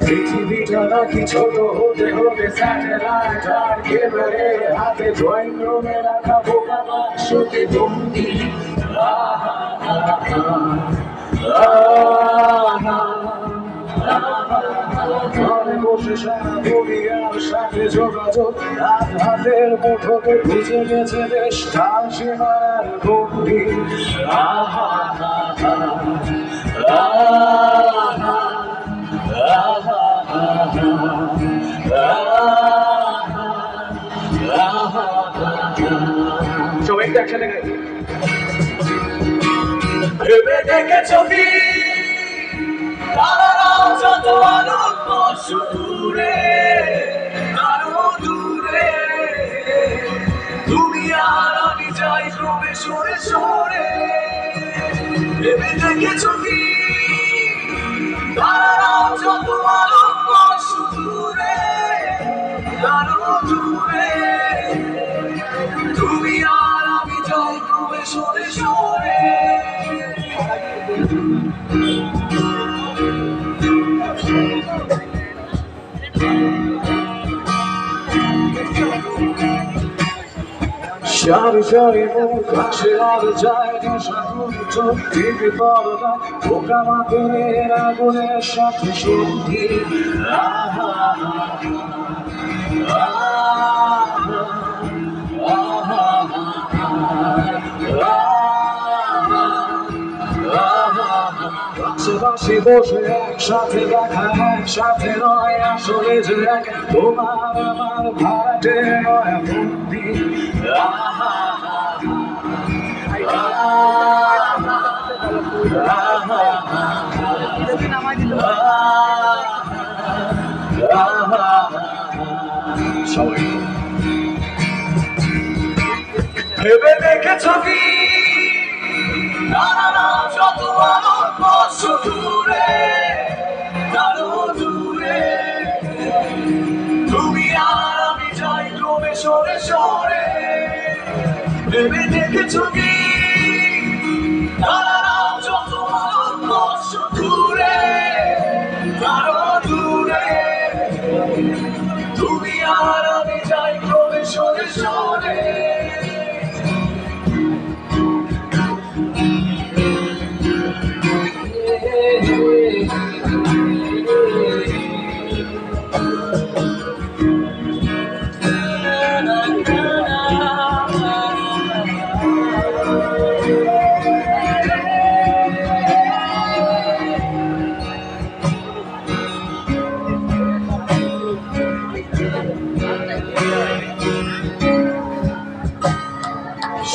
পৃথিবীটা নাকি ছোট হতে হতে স্যাটেলাইট আর ক্যামেরার হাতে ড্রয়িং রুমে রাখা বোকা বাক্সতে বন্দি আহা, আহা, যোগাযোগ রাত হাতের মুঠোতে বুঝে গেছে দেশ কাল সীমার বন্দি আহা সবাই একটু একসাথে গাই। ভেবে দেখেছ কি তারারাও যত আলোক দূরে সরে সরে। ভেবে দেখেছ কি? তারারাও যত আলোক দূরে আরও দূরে। তুমি আর আমি যাই সরে সরে। সারি সারি মুখ আসে আর যায় দিশাগুলি চোখ টিভি পর্দায় পোকা মাকড়ের আগুনের সাথে আশেপাশে বসে একসাথে দেখা একসাথে নয় আসলে যে এক। তোমার আমার ভাড়াটে নয় বন্দি আহা সবাই। ভেবে দেখেছ কি? নানা যত আলোর ভেবে দেখেছ কি নানা যত বর্ষ দূরে আরও দূরে তুমি আর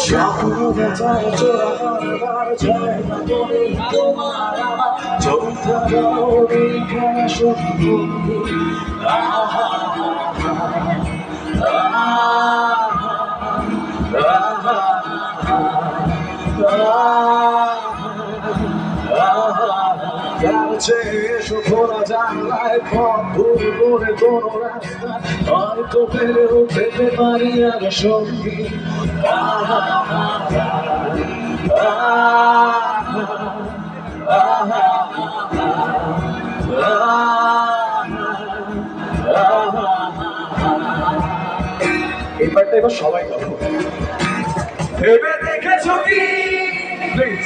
স্বপ্ন বেচায় চোরা কারবার যায় না বলে তোমার আমার চৌথা গৌরী খেলা শুধু আহা কাছে এসো খোলা জানলায় পথ ভুল করে কোনো রাস্তা। হয়তো পেলেও পেতে পারি আর সঙ্গী পার্টটা এবার সবাই করো। ভেবে দেখেছ কি? প্লিজ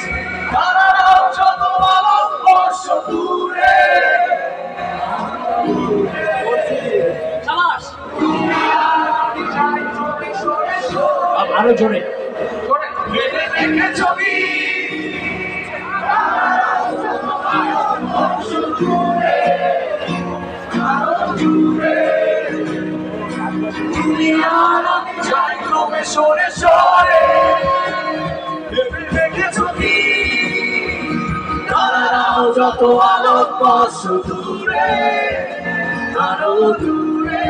আরও জোরে। সরে সরে যত আলোক বর্ষ দূরে আরও দূরে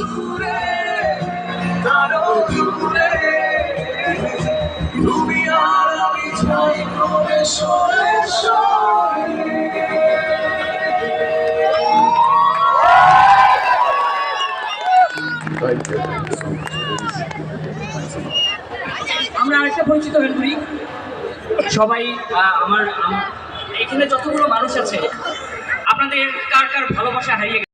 দূরে, কারও দূরে। তুমি আর আমি চাই করে সরে আমরা আরেকটা পরিচিত হয়ে করি সবাই আমার এখানে যতগুলো মানুষ আছে, আপনাদের কার কার ভালোবাসা হারিয়ে